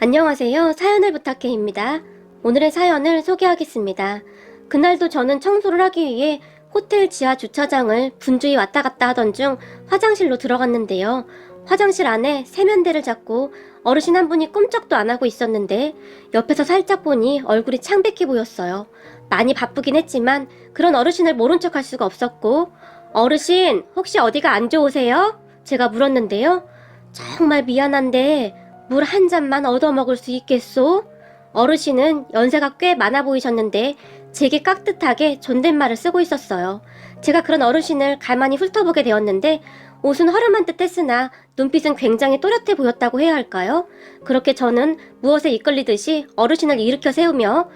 안녕하세요. 사연을 부탁해입니다. 오늘의 사연을 소개하겠습니다. 그날도 저는 청소를 하기 위해 호텔 지하 주차장을 분주히 왔다 갔다 하던 중 화장실로 들어갔는데요. 화장실 안에 세면대를 잡고 어르신 한 분이 꼼짝도 안 하고 있었는데 옆에서 살짝 보니 얼굴이 창백해 보였어요. 많이 바쁘긴 했지만 그런 어르신을 모른 척 할 수가 없었고 어르신 혹시 어디가 안 좋으세요? 제가 물었는데요. 정말 미안한데 물 한 잔만 얻어 먹을 수 있겠소? 어르신은 연세가 꽤 많아 보이셨는데 제게 깍듯하게 존댓말을 쓰고 있었어요. 제가 그런 어르신을 가만히 훑어보게 되었는데 옷은 허름한 듯 했으나 눈빛은 굉장히 또렷해 보였다고 해야 할까요? 그렇게 저는 무엇에 이끌리듯이 어르신을 일으켜 세우며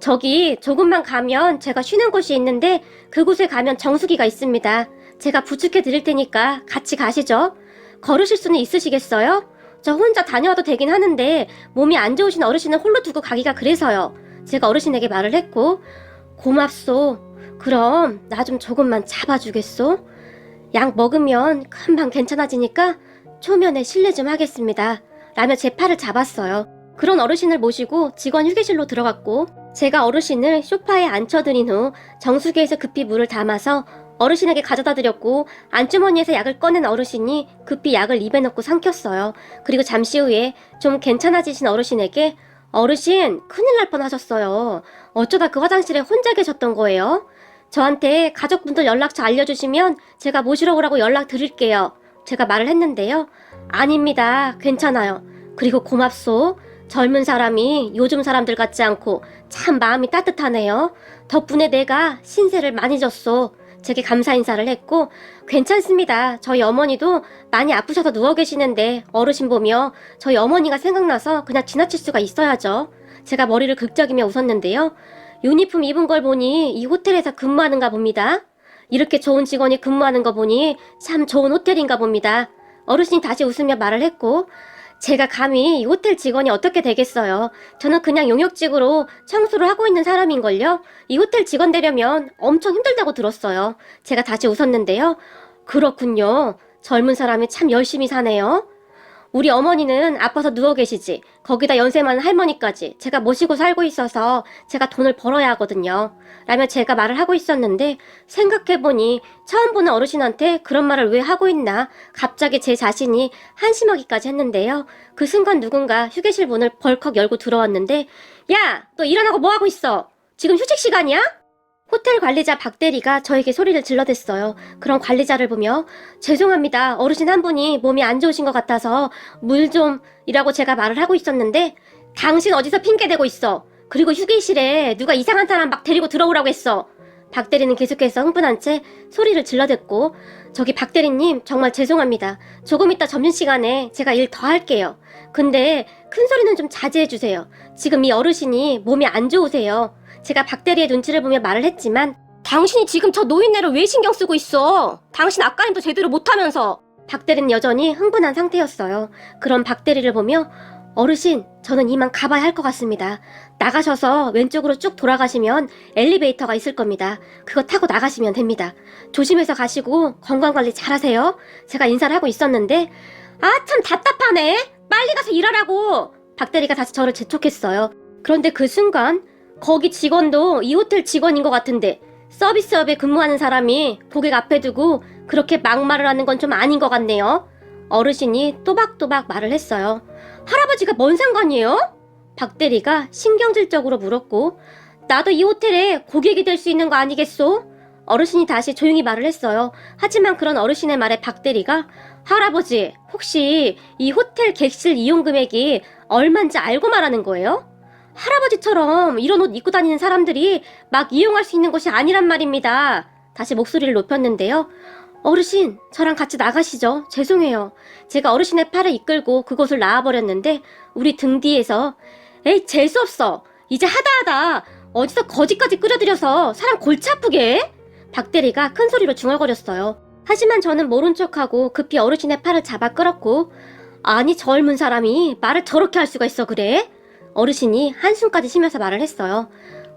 저기 조금만 가면 제가 쉬는 곳이 있는데 그곳에 가면 정수기가 있습니다. 제가 부축해 드릴 테니까 같이 가시죠. 걸으실 수는 있으시겠어요? 저 혼자 다녀와도 되긴 하는데 몸이 안 좋으신 어르신을 홀로 두고 가기가 그래서요. 제가 어르신에게 말을 했고 고맙소. 그럼 나 좀 조금만 잡아주겠소? 약 먹으면 금방 괜찮아지니까 초면에 실례 좀 하겠습니다. 라며 제 팔을 잡았어요. 그런 어르신을 모시고 직원 휴게실로 들어갔고 제가 어르신을 소파에 앉혀드린 후 정수기에서 급히 물을 담아서 어르신에게 가져다 드렸고 안주머니에서 약을 꺼낸 어르신이 급히 약을 입에 넣고 삼켰어요. 그리고 잠시 후에 좀 괜찮아지신 어르신에게 어르신 큰일 날 뻔하셨어요. 어쩌다 그 화장실에 혼자 계셨던 거예요? 저한테 가족분들 연락처 알려주시면 제가 모시러 오라고 연락 드릴게요. 제가 말을 했는데요. 아닙니다. 괜찮아요. 그리고 고맙소. 젊은 사람이 요즘 사람들 같지 않고 참 마음이 따뜻하네요. 덕분에 내가 신세를 많이 졌소. 제게 감사 인사를 했고 괜찮습니다. 저희 어머니도 많이 아프셔서 누워 계시는데 어르신 보며 저희 어머니가 생각나서 그냥 지나칠 수가 있어야죠. 제가 머리를 극적이며 웃었는데요. 유니폼 입은 걸 보니 이 호텔에서 근무하는가 봅니다. 이렇게 좋은 직원이 근무하는 거 보니 참 좋은 호텔인가 봅니다. 어르신이 다시 웃으며 말을 했고 제가 감히 이 호텔 직원이 어떻게 되겠어요. 저는 그냥 용역직으로 청소를 하고 있는 사람인걸요. 이 호텔 직원 되려면 엄청 힘들다고 들었어요. 제가 다시 웃었는데요. 그렇군요. 젊은 사람이 참 열심히 사네요. 우리 어머니는 아파서 누워 계시지. 거기다 연세 많은 할머니까지 제가 모시고 살고 있어서 제가 돈을 벌어야 하거든요. 라며 제가 말을 하고 있었는데 생각해보니 처음 보는 어르신한테 그런 말을 왜 하고 있나 갑자기 제 자신이 한심하기까지 했는데요. 그 순간 누군가 휴게실 문을 벌컥 열고 들어왔는데 야! 너 일어나고 뭐하고 있어? 지금 휴식 시간이야? 호텔 관리자 박 대리가 저에게 소리를 질러댔어요. 그런 관리자를 보며 죄송합니다. 어르신 한 분이 몸이 안 좋으신 것 같아서 물 좀 이라고 제가 말을 하고 있었는데 당신 어디서 핑계 대고 있어. 그리고 휴게실에 누가 이상한 사람 막 데리고 들어오라고 했어. 박 대리는 계속해서 흥분한 채 소리를 질러댔고 저기 박 대리님 정말 죄송합니다. 조금 이따 점심시간에 제가 일 더 할게요. 근데 큰 소리는 좀 자제해 주세요. 지금 이 어르신이 몸이 안 좋으세요. 제가 박 대리의 눈치를 보며 말을 했지만 당신이 지금 저 노인네를 왜 신경 쓰고 있어? 당신 아까 일도 제대로 못하면서 박 대리는 여전히 흥분한 상태였어요. 그런 박 대리를 보며 어르신, 저는 이만 가봐야 할 것 같습니다. 나가셔서 왼쪽으로 쭉 돌아가시면 엘리베이터가 있을 겁니다. 그거 타고 나가시면 됩니다. 조심해서 가시고 건강관리 잘하세요. 제가 인사를 하고 있었는데 아 참 답답하네. 빨리 가서 일하라고. 박 대리가 다시 저를 재촉했어요. 그런데 그 순간 거기 직원도 이 호텔 직원인 것 같은데 서비스업에 근무하는 사람이 고객 앞에 두고 그렇게 막말을 하는 건 좀 아닌 것 같네요. 어르신이 또박또박 말을 했어요. 할아버지가 뭔 상관이에요? 박 대리가 신경질적으로 물었고 나도 이 호텔에 고객이 될 수 있는 거 아니겠소? 어르신이 다시 조용히 말을 했어요. 하지만 그런 어르신의 말에 박 대리가 할아버지 혹시 이 호텔 객실 이용 금액이 얼마인지 알고 말하는 거예요? 할아버지처럼 이런 옷 입고 다니는 사람들이 막 이용할 수 있는 곳이 아니란 말입니다. 다시 목소리를 높였는데요. 어르신, 저랑 같이 나가시죠. 죄송해요. 제가 어르신의 팔을 이끌고 그곳을 나와버렸는데 우리 등 뒤에서 에이 재수없어. 이제 하다하다 어디서 거지까지 끌어들여서 사람 골치 아프게 해? 박대리가 큰 소리로 중얼거렸어요. 하지만 저는 모른 척하고 급히 어르신의 팔을 잡아 끌었고 아니 젊은 사람이 말을 저렇게 할 수가 있어 그래? 어르신이 한숨까지 쉬면서 말을 했어요.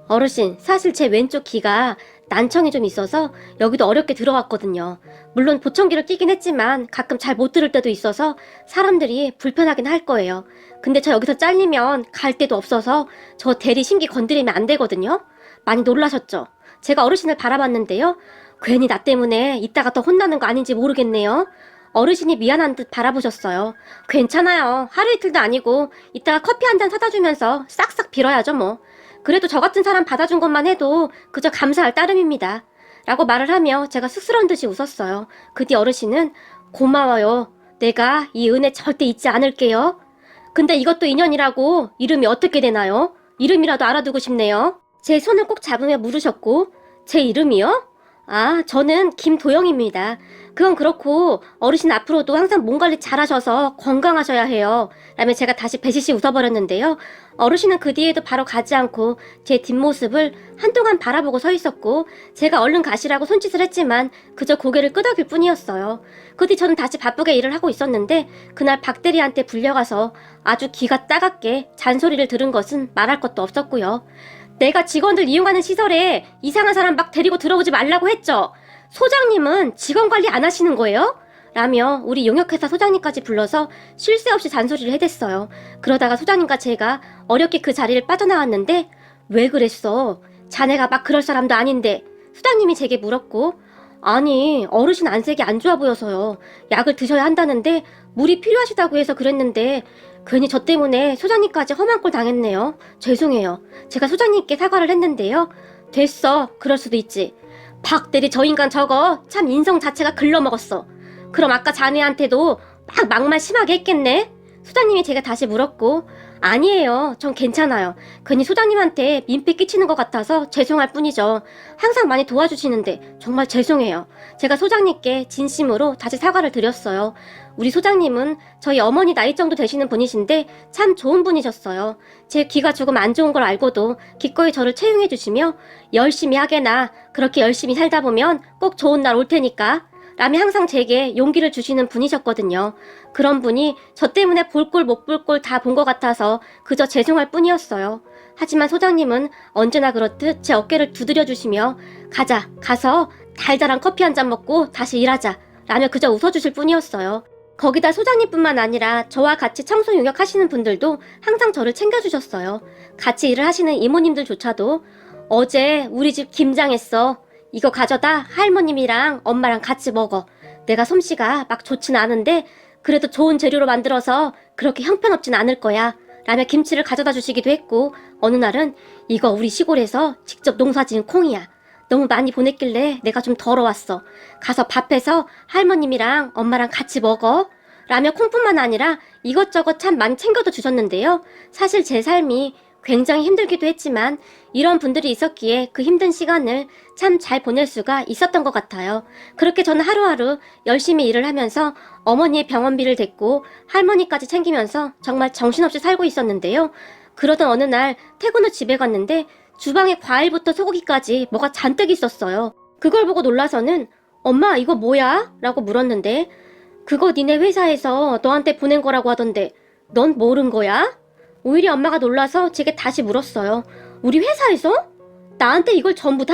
어르신, 사실 제 왼쪽 귀가 난청이 좀 있어서 여기도 어렵게 들어왔거든요. 물론 보청기를 끼긴 했지만 가끔 잘 못 들을 때도 있어서 사람들이 불편하긴 할 거예요. 근데 저 여기서 잘리면 갈 데도 없어서 저 대리 심기 건드리면 안 되거든요. 많이 놀라셨죠? 제가 어르신을 바라봤는데요. 괜히 나 때문에 이따가 더 혼나는 거 아닌지 모르겠네요. 어르신이 미안한 듯 바라보셨어요. 괜찮아요. 하루 이틀도 아니고 이따가 커피 한 잔 사다 주면서 싹싹 빌어야죠 뭐. 그래도 저 같은 사람 받아준 것만 해도 그저 감사할 따름입니다. 라고 말을 하며 제가 쑥스러운 듯이 웃었어요. 그 뒤 어르신은 고마워요. 내가 이 은혜 절대 잊지 않을게요. 근데 이것도 인연이라고 이름이 어떻게 되나요? 이름이라도 알아두고 싶네요. 제 손을 꼭 잡으며 물으셨고, 제 이름이요? 아, 저는 김도영입니다. 그건 그렇고 어르신 앞으로도 항상 몸 관리 잘하셔서 건강하셔야 해요. 라며 제가 다시 배시시 웃어버렸는데요. 어르신은 그 뒤에도 바로 가지 않고 제 뒷모습을 한동안 바라보고 서 있었고 제가 얼른 가시라고 손짓을 했지만 그저 고개를 끄덕일 뿐이었어요. 그 뒤 저는 다시 바쁘게 일을 하고 있었는데 그날 박대리한테 불려가서 아주 귀가 따갑게 잔소리를 들은 것은 말할 것도 없었고요. 내가 직원들 이용하는 시설에 이상한 사람 막 데리고 들어오지 말라고 했죠. 소장님은 직원 관리 안 하시는 거예요? 라며 우리 용역회사 소장님까지 불러서 쉴 새 없이 잔소리를 해댔어요. 그러다가 소장님과 제가 어렵게 그 자리를 빠져나왔는데 왜 그랬어? 자네가 막 그럴 사람도 아닌데 소장님이 제게 물었고 아니 어르신 안색이 안 좋아 보여서요. 약을 드셔야 한다는데 물이 필요하시다고 해서 그랬는데 괜히 저 때문에 소장님까지 험한 꼴 당했네요. 죄송해요. 제가 소장님께 사과를 했는데요. 됐어. 그럴 수도 있지. 박 대리 저 인간 저거 참 인성 자체가 글러먹었어. 그럼 아까 자네한테도 막 막말 심하게 했겠네? 소장님이 제가 다시 물었고 아니에요. 전 괜찮아요. 괜히 소장님한테 민폐 끼치는 것 같아서 죄송할 뿐이죠. 항상 많이 도와주시는데 정말 죄송해요. 제가 소장님께 진심으로 다시 사과를 드렸어요. 우리 소장님은 저희 어머니 나이 정도 되시는 분이신데 참 좋은 분이셨어요. 제 귀가 조금 안 좋은 걸 알고도 기꺼이 저를 채용해 주시며 열심히 하게나 그렇게 열심히 살다 보면 꼭 좋은 날 올 테니까 라며 항상 제게 용기를 주시는 분이셨거든요. 그런 분이 저 때문에 볼 꼴 못 볼 꼴 다 본 것 같아서 그저 죄송할 뿐이었어요. 하지만 소장님은 언제나 그렇듯 제 어깨를 두드려 주시며 가자, 가서 달달한 커피 한 잔 먹고 다시 일하자 라며 그저 웃어주실 뿐이었어요. 거기다 소장님뿐만 아니라 저와 같이 청소 용역 하시는 분들도 항상 저를 챙겨주셨어요. 같이 일을 하시는 이모님들조차도 어제 우리 집 김장했어. 이거 가져다 할머님이랑 엄마랑 같이 먹어. 내가 솜씨가 막 좋진 않은데 그래도 좋은 재료로 만들어서 그렇게 형편없진 않을 거야. 라며 김치를 가져다 주시기도 했고 어느 날은 이거 우리 시골에서 직접 농사 지은 콩이야. 너무 많이 보냈길래 내가 좀 덜어왔어. 가서 밥해서 할머님이랑 엄마랑 같이 먹어. 라며 콩뿐만 아니라 이것저것 참 많이 챙겨도 주셨는데요. 사실 제 삶이 굉장히 힘들기도 했지만 이런 분들이 있었기에 그 힘든 시간을 참 잘 보낼 수가 있었던 것 같아요. 그렇게 저는 하루하루 열심히 일을 하면서 어머니의 병원비를 댔고 할머니까지 챙기면서 정말 정신없이 살고 있었는데요. 그러던 어느 날 퇴근 후 집에 갔는데 주방에 과일부터 소고기까지 뭐가 잔뜩 있었어요. 그걸 보고 놀라서는 엄마 이거 뭐야? 라고 물었는데 그거 니네 회사에서 너한테 보낸 거라고 하던데 넌 모른 거야? 오히려 엄마가 놀라서 제게 다시 물었어요. 우리 회사에서? 나한테 이걸 전부 다?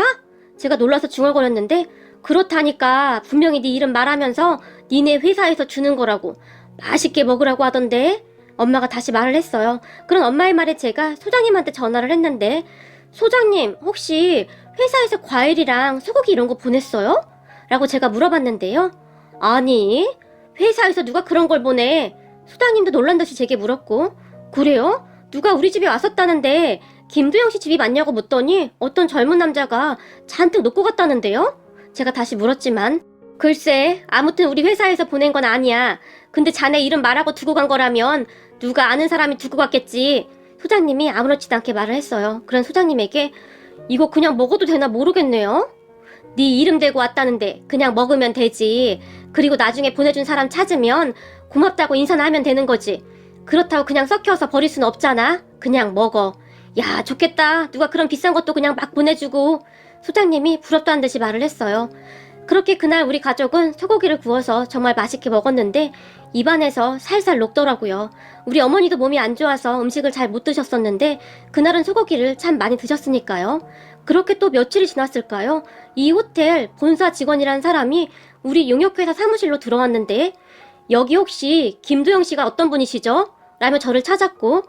제가 놀라서 중얼거렸는데 그렇다니까 분명히 네 이름 말하면서 니네 회사에서 주는 거라고 맛있게 먹으라고 하던데 엄마가 다시 말을 했어요. 그런 엄마의 말에 제가 소장님한테 전화를 했는데 소장님 혹시 회사에서 과일이랑 소고기 이런 거 보냈어요? 라고 제가 물어봤는데요. 아니 회사에서 누가 그런 걸 보내 소장님도 놀란 듯이 제게 물었고 그래요? 누가 우리 집에 왔었다는데 김도영 씨 집이 맞냐고 묻더니 어떤 젊은 남자가 잔뜩 놓고 갔다는데요? 제가 다시 물었지만 글쎄 아무튼 우리 회사에서 보낸 건 아니야. 근데 자네 이름 말하고 두고 간 거라면 누가 아는 사람이 두고 갔겠지. 소장님이 아무렇지도 않게 말을 했어요. 그런 소장님에게 이거 그냥 먹어도 되나 모르겠네요. 네 이름 대고 왔다는데 그냥 먹으면 되지. 그리고 나중에 보내준 사람 찾으면 고맙다고 인사나 하면 되는 거지. 그렇다고 그냥 썩혀서 버릴 순 없잖아. 그냥 먹어. 야, 좋겠다. 누가 그런 비싼 것도 그냥 막 보내주고. 소장님이 부럽다 한 듯이 말을 했어요. 그렇게 그날 우리 가족은 소고기를 구워서 정말 맛있게 먹었는데 입안에서 살살 녹더라고요. 우리 어머니도 몸이 안 좋아서 음식을 잘 못 드셨었는데 그날은 소고기를 참 많이 드셨으니까요. 그렇게 또 며칠이 지났을까요? 이 호텔 본사 직원이란 사람이 우리 용역회사 사무실로 들어왔는데 여기 혹시 김도영 씨가 어떤 분이시죠? 라며 저를 찾았고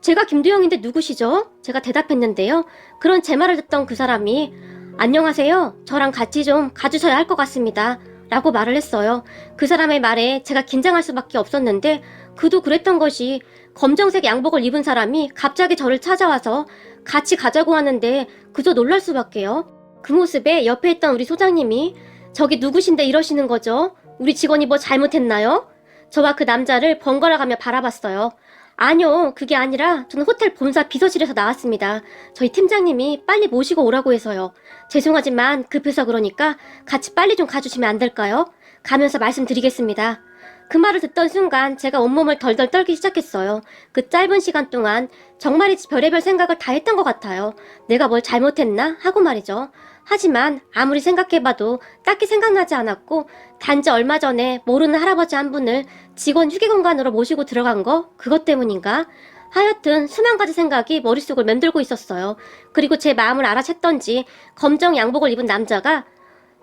제가 김두영인데 누구시죠? 제가 대답했는데요. 그런 제 말을 듣던 그 사람이 안녕하세요. 저랑 같이 좀 가주셔야 할 것 같습니다. 라고 말을 했어요. 그 사람의 말에 제가 긴장할 수밖에 없었는데 그도 그랬던 것이 검정색 양복을 입은 사람이 갑자기 저를 찾아와서 같이 가자고 하는데 그저 놀랄 수밖에요. 그 모습에 옆에 있던 우리 소장님이 저기 누구신데 이러시는 거죠? 우리 직원이 뭐 잘못했나요? 저와 그 남자를 번갈아 가며 바라봤어요. 아니요, 그게 아니라 저는 호텔 본사 비서실에서 나왔습니다. 저희 팀장님이 빨리 모시고 오라고 해서요. 죄송하지만 급해서 그러니까 같이 빨리 좀 가주시면 안 될까요? 가면서 말씀드리겠습니다. 그 말을 듣던 순간 제가 온몸을 덜덜 떨기 시작했어요. 그 짧은 시간 동안 정말이지 별의별 생각을 다 했던 것 같아요. 내가 뭘 잘못했나? 하고 말이죠. 하지만 아무리 생각해봐도 딱히 생각나지 않았고 단지 얼마 전에 모르는 할아버지 한 분을 직원 휴게 공간으로 모시고 들어간 거 그것 때문인가? 하여튼 수만 가지 생각이 머릿속을 맴돌고 있었어요. 그리고 제 마음을 알아챘던지 검정 양복을 입은 남자가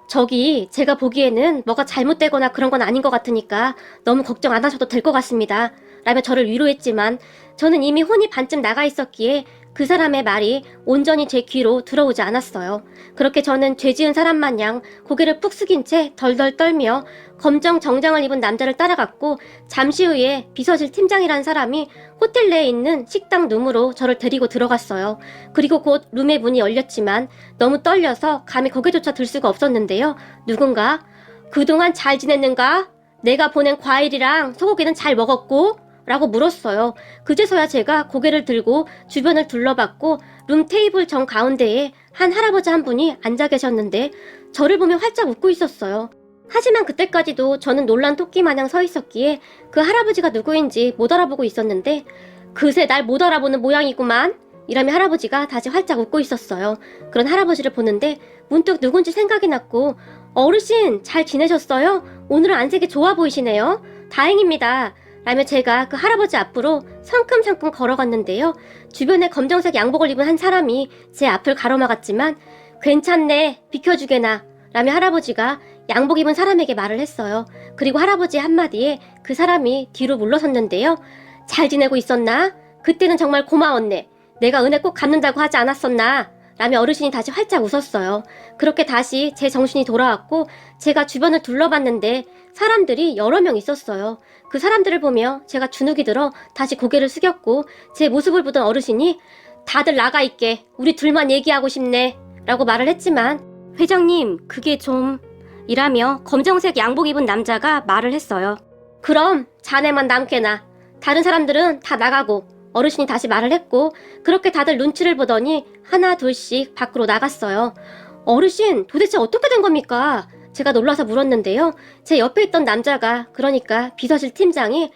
저기 제가 보기에는 뭐가 잘못되거나 그런 건 아닌 것 같으니까 너무 걱정 안 하셔도 될 것 같습니다. 라며 저를 위로했지만 저는 이미 혼이 반쯤 나가 있었기에 그 사람의 말이 온전히 제 귀로 들어오지 않았어요. 그렇게 저는 죄 지은 사람 마냥 고개를 푹 숙인 채 덜덜 떨며 검정 정장을 입은 남자를 따라갔고 잠시 후에 비서실 팀장이란 사람이 호텔 내에 있는 식당 룸으로 저를 데리고 들어갔어요. 그리고 곧 룸의 문이 열렸지만 너무 떨려서 감히 고개조차 들 수가 없었는데요. 누군가 그동안 잘 지냈는가? 내가 보낸 과일이랑 소고기는 잘 먹었고? 라고 물었어요. 그제서야 제가 고개를 들고 주변을 둘러봤고 룸 테이블 정 가운데에 한 할아버지 한 분이 앉아 계셨는데 저를 보며 활짝 웃고 있었어요. 하지만 그때까지도 저는 놀란 토끼 마냥 서 있었기에 그 할아버지가 누구인지 못 알아보고 있었는데 그새 날 못 알아보는 모양이구만. 이라며 할아버지가 다시 활짝 웃고 있었어요. 그런 할아버지를 보는데 문득 누군지 생각이 났고 어르신 잘 지내셨어요? 오늘은 안색이 좋아 보이시네요. 다행입니다. 라며 제가 그 할아버지 앞으로 성큼성큼 걸어갔는데요. 주변에 검정색 양복을 입은 한 사람이 제 앞을 가로막았지만 괜찮네 비켜주게나 라며 할아버지가 양복 입은 사람에게 말을 했어요. 그리고 할아버지 한마디에 그 사람이 뒤로 물러섰는데요. 잘 지내고 있었나? 그때는 정말 고마웠네. 내가 은혜 꼭 갚는다고 하지 않았었나? 라며 어르신이 다시 활짝 웃었어요. 그렇게 다시 제 정신이 돌아왔고 제가 주변을 둘러봤는데 사람들이 여러 명 있었어요. 그 사람들을 보며 제가 주눅이 들어 다시 고개를 숙였고 제 모습을 보던 어르신이 다들 나가 있게 우리 둘만 얘기하고 싶네 라고 말을 했지만 회장님 그게 좀 이라며 검정색 양복 입은 남자가 말을 했어요. 그럼 자네만 남게나 다른 사람들은 다 나가고 어르신이 다시 말을 했고 그렇게 다들 눈치를 보더니 하나 둘씩 밖으로 나갔어요. 어르신 도대체 어떻게 된 겁니까? 제가 놀라서 물었는데요. 제 옆에 있던 남자가 그러니까 비서실 팀장이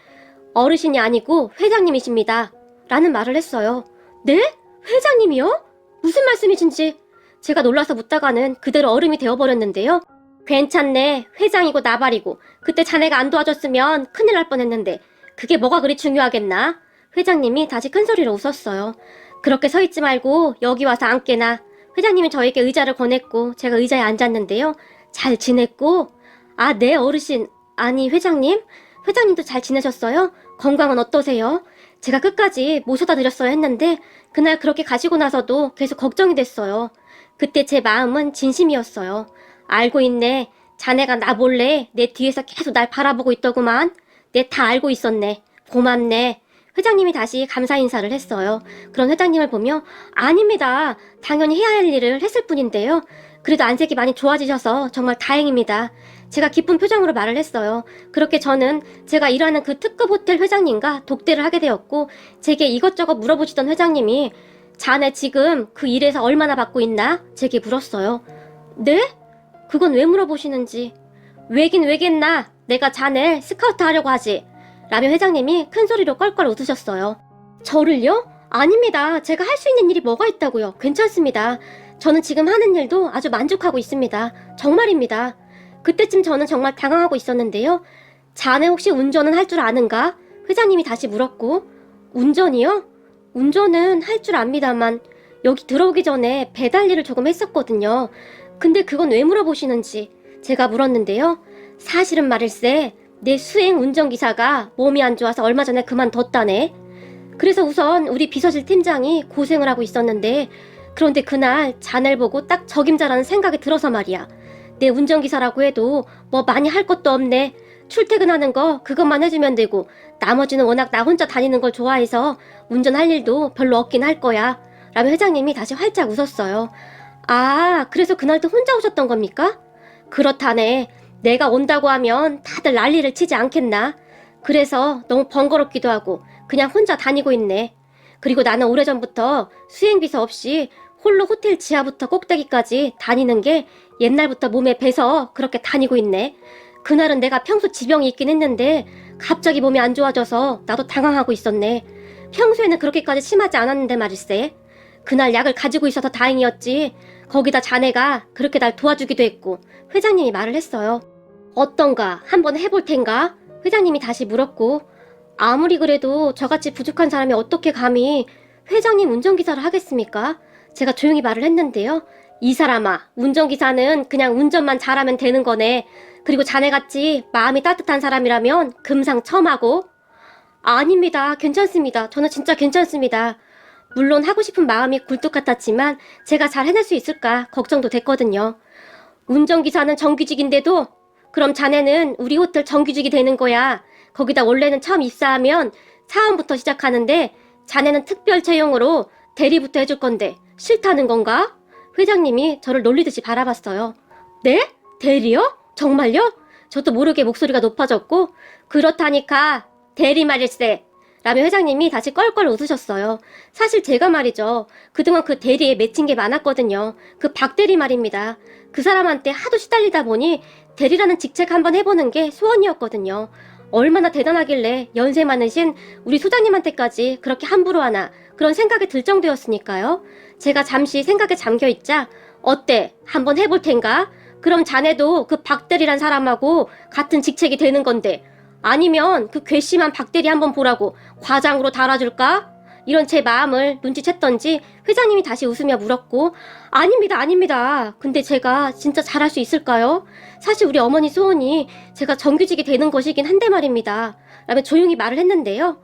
어르신이 아니고 회장님이십니다. 라는 말을 했어요. 네? 회장님이요? 무슨 말씀이신지 제가 놀라서 묻다가는 그대로 얼음이 되어버렸는데요. 괜찮네. 회장이고 나발이고 그때 자네가 안 도와줬으면 큰일 날 뻔했는데 그게 뭐가 그리 중요하겠나? 회장님이 다시 큰 소리로 웃었어요. 그렇게 서 있지 말고 여기 와서 앉게나. 회장님이 저에게 의자를 권했고 제가 의자에 앉았는데요. 잘 지냈고? 아, 네, 어르신. 아니, 회장님? 회장님도 잘 지내셨어요? 건강은 어떠세요? 제가 끝까지 모셔다 드렸어야 했는데 그날 그렇게 가시고 나서도 계속 걱정이 됐어요. 그때 제 마음은 진심이었어요. 알고 있네. 자네가 나 몰래 내 뒤에서 계속 날 바라보고 있더구만. 내 다 알고 있었네. 고맙네. 회장님이 다시 감사 인사를 했어요. 그런 회장님을 보며 아닙니다. 당연히 해야 할 일을 했을 뿐인데요. 그래도 안색이 많이 좋아지셔서 정말 다행입니다. 제가 기쁜 표정으로 말을 했어요. 그렇게 저는 제가 일하는 그 특급 호텔 회장님과 독대를 하게 되었고 제게 이것저것 물어보시던 회장님이 자네 지금 그 일에서 얼마나 받고 있나? 제게 물었어요. 네? 그건 왜 물어보시는지. 왜긴 왜겠나? 내가 자네 스카우트 하려고 하지. 라며 회장님이 큰 소리로 껄껄 웃으셨어요. 저를요? 아닙니다. 제가 할 수 있는 일이 뭐가 있다고요. 괜찮습니다. 저는 지금 하는 일도 아주 만족하고 있습니다. 정말입니다. 그때쯤 저는 정말 당황하고 있었는데요. 자네 혹시 운전은 할 줄 아는가? 회장님이 다시 물었고, 운전이요? 운전은 할 줄 압니다만, 여기 들어오기 전에 배달 일을 조금 했었거든요. 근데 그건 왜 물어보시는지 제가 물었는데요. 사실은 말일세, 내 수행 운전기사가 몸이 안 좋아서 얼마 전에 그만뒀다네. 그래서 우선 우리 비서실 팀장이 고생을 하고 있었는데 그런데 그날 자네를 보고 딱 적임자라는 생각이 들어서 말이야. 내 운전기사라고 해도 뭐 많이 할 것도 없네. 출퇴근하는 거 그것만 해주면 되고 나머지는 워낙 나 혼자 다니는 걸 좋아해서 운전할 일도 별로 없긴 할 거야. 라며 회장님이 다시 활짝 웃었어요. 아, 그래서 그날도 혼자 오셨던 겁니까? 그렇다네. 내가 온다고 하면 다들 난리를 치지 않겠나? 그래서 너무 번거롭기도 하고 그냥 혼자 다니고 있네. 그리고 나는 오래전부터 수행비서 없이 홀로 호텔 지하부터 꼭대기까지 다니는 게 옛날부터 몸에 배서 그렇게 다니고 있네. 그날은 내가 평소 지병이 있긴 했는데 갑자기 몸이 안 좋아져서 나도 당황하고 있었네. 평소에는 그렇게까지 심하지 않았는데 말일세. 그날 약을 가지고 있어서 다행이었지. 거기다 자네가 그렇게 날 도와주기도 했고 회장님이 말을 했어요. 어떤가? 한번 해볼 텐가? 회장님이 다시 물었고 아무리 그래도 저같이 부족한 사람이 어떻게 감히 회장님 운전기사를 하겠습니까? 제가 조용히 말을 했는데요. 이 사람아, 운전기사는 그냥 운전만 잘하면 되는 거네. 그리고 자네같이 마음이 따뜻한 사람이라면 금상첨화고. 아닙니다. 괜찮습니다. 저는 진짜 괜찮습니다. 물론 하고 싶은 마음이 굴뚝 같았지만 제가 잘 해낼 수 있을까 걱정도 됐거든요. 운전기사는 정규직인데도 그럼 자네는 우리 호텔 정규직이 되는 거야. 거기다 원래는 처음 입사하면 사원부터 시작하는데 자네는 특별 채용으로 대리부터 해줄 건데 싫다는 건가? 회장님이 저를 놀리듯이 바라봤어요. 네? 대리요? 정말요? 저도 모르게 목소리가 높아졌고 그렇다니까 대리 말일세. 라며 회장님이 다시 껄껄 웃으셨어요. 사실 제가 말이죠. 그동안 그 대리에 맺힌 게 많았거든요. 그 박대리 말입니다. 그 사람한테 하도 시달리다 보니 대리라는 직책 한번 해보는 게 소원이었거든요. 얼마나 대단하길래 연세 많으신 우리 소장님한테까지 그렇게 함부로 하나 그런 생각이 들 정도였으니까요. 제가 잠시 생각에 잠겨 있자 어때? 한번 해볼 텐가? 그럼 자네도 그 박대리란 사람하고 같은 직책이 되는 건데 아니면 그 괘씸한 박대리 한번 보라고 과장으로 달아줄까? 이런 제 마음을 눈치챘던지 회장님이 다시 웃으며 물었고 아닙니다 아닙니다. 근데 제가 진짜 잘할 수 있을까요? 사실 우리 어머니 소원이 제가 정규직이 되는 것이긴 한데 말입니다. 라며 조용히 말을 했는데요.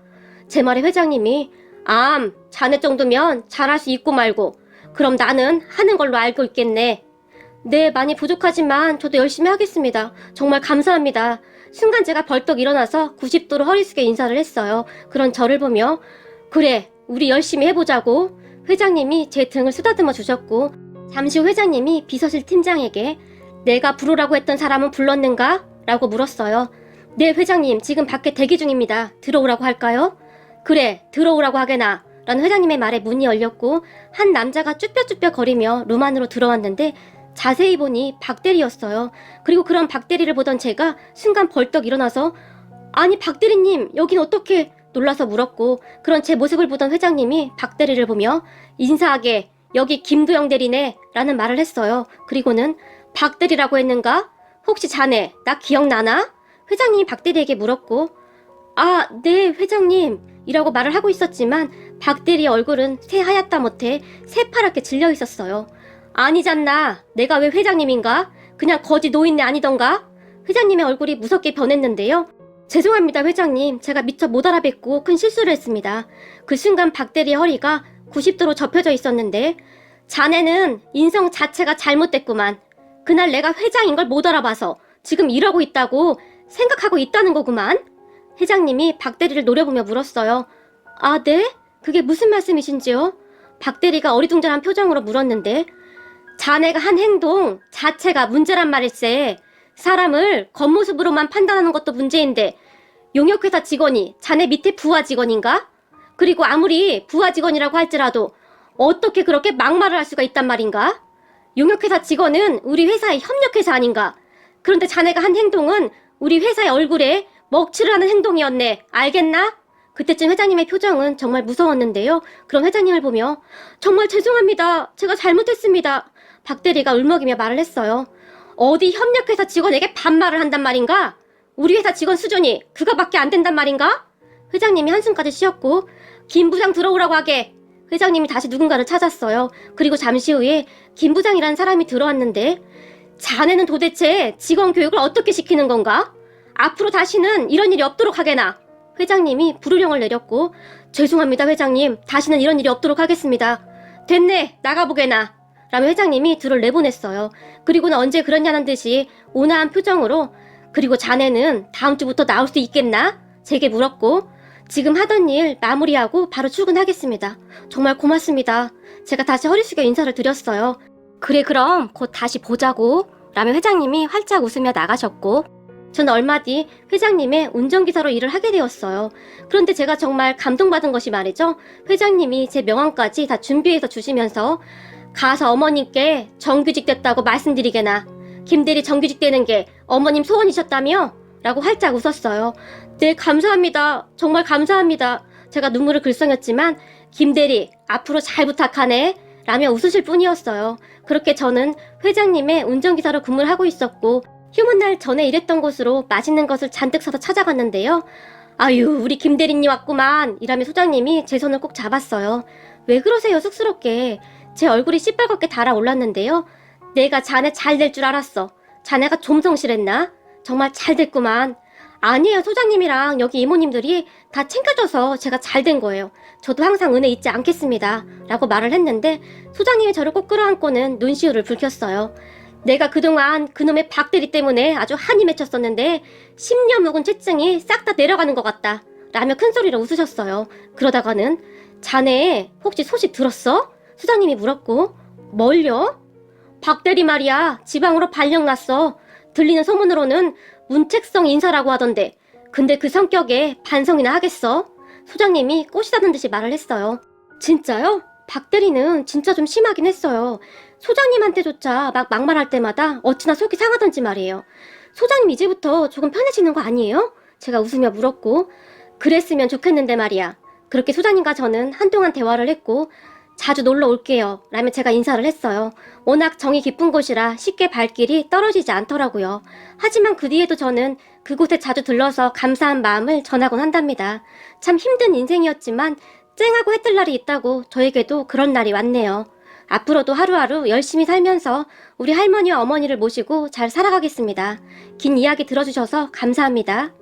제 말에 회장님이 암 자네 정도면 잘할 수 있고 말고 그럼 나는 하는 걸로 알고 있겠네. 네 많이 부족하지만 저도 열심히 하겠습니다. 정말 감사합니다. 순간 제가 벌떡 일어나서 90도로 허리 숙여 인사를 했어요. 그런 저를 보며 그래 우리 열심히 해보자고 회장님이 제 등을 쓰다듬어 주셨고 잠시 후 회장님이 비서실 팀장에게 내가 부르라고 했던 사람은 불렀는가? 라고 물었어요. 네 회장님 지금 밖에 대기 중입니다. 들어오라고 할까요? 그래 들어오라고 하게나 라는 회장님의 말에 문이 열렸고 한 남자가 쭈뼛쭈뼛 거리며 룸 안으로 들어왔는데 자세히 보니 박대리였어요. 그리고 그런 박대리를 보던 제가 순간 벌떡 일어나서 아니 박대리님 여긴 어떻게 놀라서 물었고 그런 제 모습을 보던 회장님이 박 대리를 보며 인사하게 여기 김도영 대리네 라는 말을 했어요. 그리고는 박 대리라고 했는가? 혹시 자네 나 기억나나? 회장님이 박 대리에게 물었고 아 네 회장님 이라고 말을 하고 있었지만 박 대리의 얼굴은 새하얗다 못해 새파랗게 질려 있었어요. 아니잖나. 내가 왜 회장님인가? 그냥 거지 노인네 아니던가? 회장님의 얼굴이 무섭게 변했는데요. 죄송합니다, 회장님. 제가 미처 못 알아뵙고 큰 실수를 했습니다. 그 순간 박 대리의 허리가 90도로 접혀져 있었는데, 자네는 인성 자체가 잘못됐구만. 그날 내가 회장인 걸 못 알아봐서 지금 이러고 있다고 생각하고 있다는 거구만. 회장님이 박 대리를 노려보며 물었어요. 아, 네? 그게 무슨 말씀이신지요? 박 대리가 어리둥절한 표정으로 물었는데, 자네가 한 행동 자체가 문제란 말일세. 사람을 겉모습으로만 판단하는 것도 문제인데 용역회사 직원이 자네 밑에 부하 직원인가? 그리고 아무리 부하 직원이라고 할지라도 어떻게 그렇게 막말을 할 수가 있단 말인가? 용역회사 직원은 우리 회사의 협력회사 아닌가? 그런데 자네가 한 행동은 우리 회사의 얼굴에 먹칠을 하는 행동이었네. 알겠나? 그때쯤 회장님의 표정은 정말 무서웠는데요. 그럼 회장님을 보며 정말 죄송합니다. 제가 잘못했습니다. 박대리가 울먹이며 말을 했어요. 어디 협력회사 직원에게 반말을 한단 말인가? 우리 회사 직원 수준이 그거밖에 안 된단 말인가? 회장님이 한숨까지 쉬었고 김 부장 들어오라고 하게 회장님이 다시 누군가를 찾았어요. 그리고 잠시 후에 김 부장이라는 사람이 들어왔는데 자네는 도대체 직원 교육을 어떻게 시키는 건가? 앞으로 다시는 이런 일이 없도록 하게나. 회장님이 불호령을 내렸고 죄송합니다 회장님 다시는 이런 일이 없도록 하겠습니다. 됐네 나가보게나. 라며 회장님이 둘을 내보냈어요. 그리고는 언제 그러냐는 듯이 온화한 표정으로 그리고 자네는 다음 주부터 나올 수 있겠나? 제게 물었고 지금 하던 일 마무리하고 바로 출근하겠습니다. 정말 고맙습니다. 제가 다시 허리 숙여 인사를 드렸어요. 그래 그럼 곧 다시 보자고 라며 회장님이 활짝 웃으며 나가셨고 저는 얼마 뒤 회장님의 운전기사로 일을 하게 되었어요. 그런데 제가 정말 감동받은 것이 말이죠. 회장님이 제 명함까지 다 준비해서 주시면서 가서 어머님께 정규직 됐다고 말씀드리게나 김대리 정규직 되는 게 어머님 소원이셨다며? 라고 활짝 웃었어요. 네, 감사합니다. 정말 감사합니다. 제가 눈물을 글썽였지만 김대리 앞으로 잘 부탁하네. 라며 웃으실 뿐이었어요. 그렇게 저는 회장님의 운전기사로 근무를 하고 있었고 휴문 날 전에 일했던 곳으로 맛있는 것을 잔뜩 사서 찾아갔는데요. 아유, 우리 김대리님 왔구만. 이라며 소장님이 제 손을 꼭 잡았어요. 왜 그러세요, 쑥스럽게. 제 얼굴이 시뻘겋게 달아올랐는데요. 내가 자네 잘 될 줄 알았어. 자네가 좀 성실했나? 정말 잘 됐구만. 아니에요, 소장님이랑 여기 이모님들이 다 챙겨줘서 제가 잘 된 거예요. 저도 항상 은혜 잊지 않겠습니다. 라고 말을 했는데 소장님이 저를 꼭 끌어안고는 눈시울을 붉혔어요. 내가 그동안 그놈의 박대리 때문에 아주 한이 맺혔었는데 10년 묵은 채증이 싹 다 내려가는 것 같다. 라며 큰 소리로 웃으셨어요. 그러다가는 자네 혹시 소식 들었어? 수장님이 물었고 뭘요? 박대리 말이야 지방으로 발령 났어. 들리는 소문으로는 문책성 인사라고 하던데 근데 그 성격에 반성이나 하겠어? 소장님이 꼬시다는 듯이 말을 했어요. 진짜요? 박 대리는 진짜 좀 심하긴 했어요. 소장님한테조차 막 막말할 때마다 어찌나 속이 상하던지 말이에요. 소장님 이제부터 조금 편해지는 거 아니에요? 제가 웃으며 물었고 그랬으면 좋겠는데 말이야. 그렇게 소장님과 저는 한동안 대화를 했고 자주 놀러 올게요. 라며 제가 인사를 했어요. 워낙 정이 깊은 곳이라 쉽게 발길이 떨어지지 않더라고요. 하지만 그 뒤에도 저는 그곳에 자주 들러서 감사한 마음을 전하곤 한답니다. 참 힘든 인생이었지만 쨍하고 해뜰 날이 있다고 저에게도 그런 날이 왔네요. 앞으로도 하루하루 열심히 살면서 우리 할머니와 어머니를 모시고 잘 살아가겠습니다. 긴 이야기 들어주셔서 감사합니다.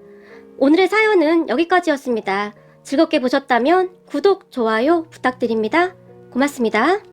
오늘의 사연은 여기까지였습니다. 즐겁게 보셨다면 구독, 좋아요 부탁드립니다. 고맙습니다.